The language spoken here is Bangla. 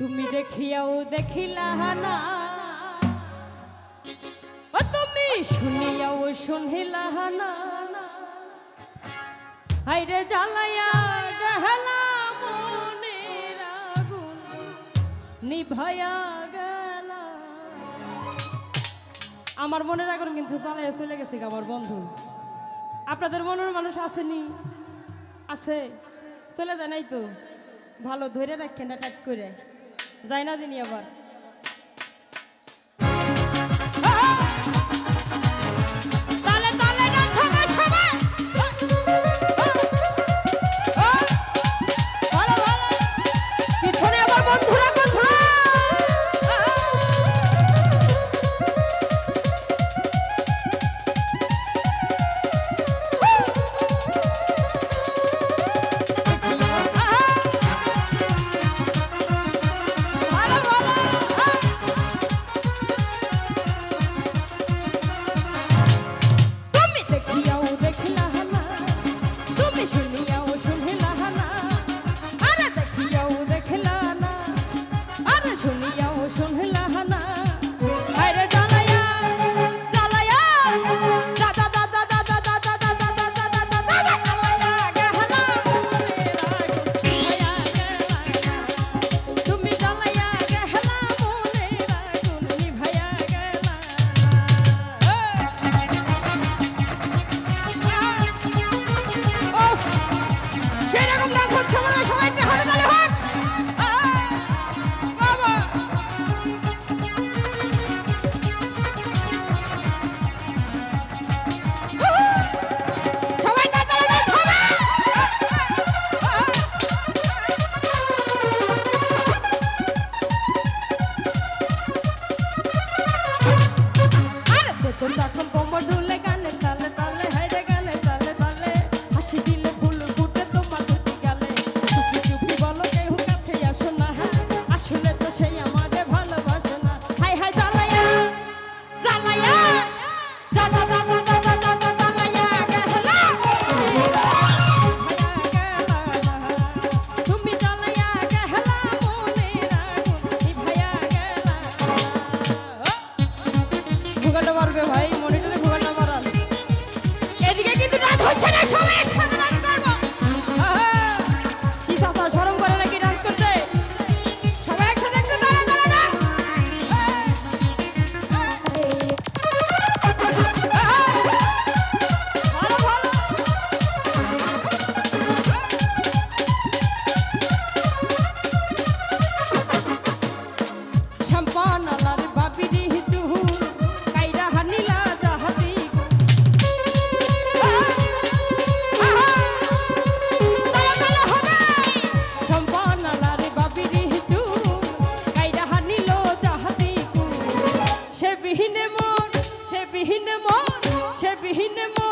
তুমি দেখিয়াও দেখিলা না। তুমি শুনিয়াও শুনিলা না। হাইরে জ্বালাইয়া গহলা মনে রাগুন নিভয়া গেলা। আমার মনে রাগুন কিন্তু জ্বালাইয়া চলে গেছে আমার বন্ধু। আপনাদের মনের মানুষ আসেনি? আছে। চলে যায় নাই তো? ভালো ধরে রাখেন এক করে যায় না যিনি আবার। Con He never.